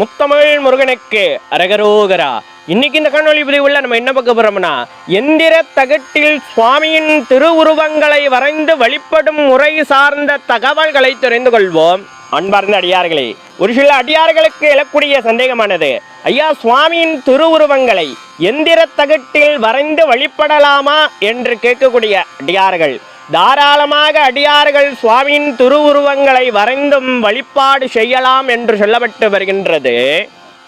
முத்தமிழ் முருகனுக்கு அரகரோகரா. இன்னைக்கு இந்த காணொளி பதிவுல நம்ம என்ன பார்க்க போறோம்னா எந்திர தகட்டில் சுவாமியின் திருவுருவங்களை வரைந்து வழிபடும் முறை சார்ந்த தகவல்களை தெரிந்து கொள்வோம். அன்பார்ந்த அடியார்களே ஒரு சில அடியார்களுக்கு எழக்கூடிய சந்தேகமானது ஐயா சுவாமியின் திருவுருவங்களை எந்திர தகட்டில் வரைந்து வழிபடலாமா என்று கேட்கக்கூடிய அடியார்கள். தாராளமாக அடியார்கள் சுவாமியின் திருவுருவங்களை வரைந்தும் வழிபாடு செய்யலாம் என்று சொல்லப்பட்டு வருகின்றது.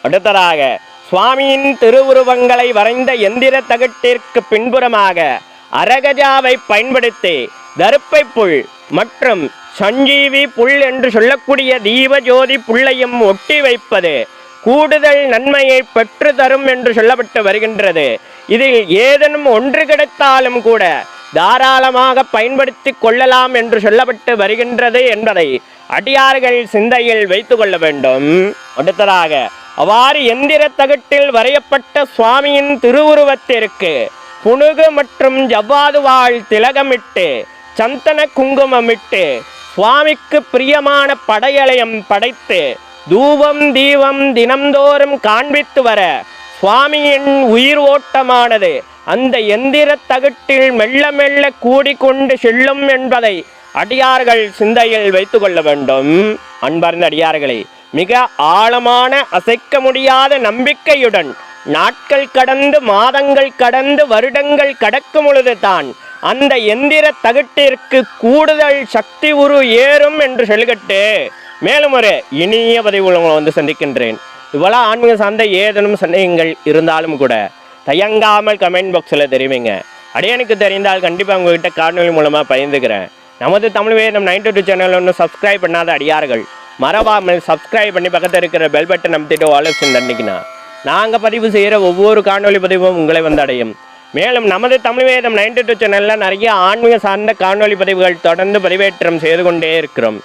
அடுத்ததாக சுவாமியின் திருவுருவங்களை வரைந்த எந்திர தகட்டிற்கு பின்புறமாக அரகஜாவை பயன்படுத்தி தருப்பை புல் மற்றும் சஞ்சீவி புல் என்று சொல்லக்கூடிய தீபஜோதி புல்லையும் ஒட்டி வைப்பது கூடுதல் நன்மையை பெற்று தரும் என்று சொல்லப்பட்டு வருகின்றது. இதில் ஏதேனும் ஒன்று கிடைத்தாலும் கூட தாராளமாக பயன்படுத்தி கொள்ளலாம் என்று சொல்லப்பட்டு வருகின்றது என்பதை அடியார்கள் சிந்தையில் வைத்து கொள்ள வேண்டும். அடுத்ததாக அவ்வாறு எந்திர தகட்டில் வரையப்பட்ட சுவாமியின் திருவுருவத்திற்கு புனுகு மற்றும் ஜவ்வாதுவாள் திலகமிட்டு சந்தன குங்குமமிட்டு சுவாமிக்கு பிரியமான படையலயம் படைத்து தூபம் தீபம் தினம்தோறும் காண்பித்து வர சுவாமியின் உயிர் ஓட்டமானது அந்த எந்திர தகட்டில் மெல்ல மெல்ல கூடிக்கொண்டு செல்லும் என்பதை அடியார்கள் சிந்தையில் வைத்து கொள்ள வேண்டும். அன்பார்ந்த அடியார்களே மிக ஆழமான அசைக்க முடியாத நம்பிக்கையுடன் நாட்கள் கடந்து மாதங்கள் கடந்து வருடங்கள் கடக்கும் பொழுதுதான் அந்த எந்திர தகட்டிற்கு கூடுதல் சக்தி உரு ஏறும் என்று சொல்லிக்கிட்டு மேலும் ஒரு இனிய பதிவு உங்களை வந்து சந்திக்கின்றேன். இவ்வளோ ஆன்மீக சார்ந்த ஏதேனும் சந்தேகங்கள் இருந்தாலும் கூட தயங்காமல் கமெண்ட் பாக்ஸில் தெரிவிங்க. அடையனுக்கு தெரிந்தால் கண்டிப்பாக உங்ககிட்ட காணொலி மூலமாக பயந்துக்கிறேன் நமது தமிழ் வேதம் நைன்டி டூ சேனல் ஒன்றும் சப்ஸ்கிரைப் பண்ணாத அடியார்கள் மறவாமல் சப்ஸ்கிரைப் பண்ணி பக்கத்தில் இருக்கிற பெல் பட்டன் அமைத்திட்டு ஆலோசனை தண்டிக்கினா நாங்கள் பதிவு செய்கிற ஒவ்வொரு காணொலி பதிவும் உங்களை வந்து அடையும். மேலும் நமது தமிழ் வேதம் நைன்டி டூ சேனலில் நிறைய ஆன்மீக சார்ந்த காணொலி பதிவுகள் தொடர்ந்து பதிவேற்றம் செய்து கொண்டே இருக்கிறோம்.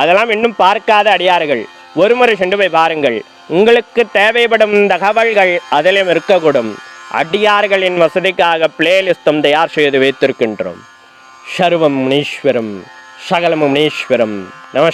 அதெல்லாம் இன்னும் பார்க்காத அடியார்கள் ஒருமுறை சென்று போய் பாருங்கள். உங்களுக்கு தேவைப்படும் தகவல்கள் அதிலும் இருக்கக்கூடும். அடியார்களின் வசதிக்காக பிளேலிஸ்டும் தயார் செய்து வைத்திருக்கின்றோம். சர்வம் முனீஸ்வரம் சகலமும் முனீஸ்வரம் நம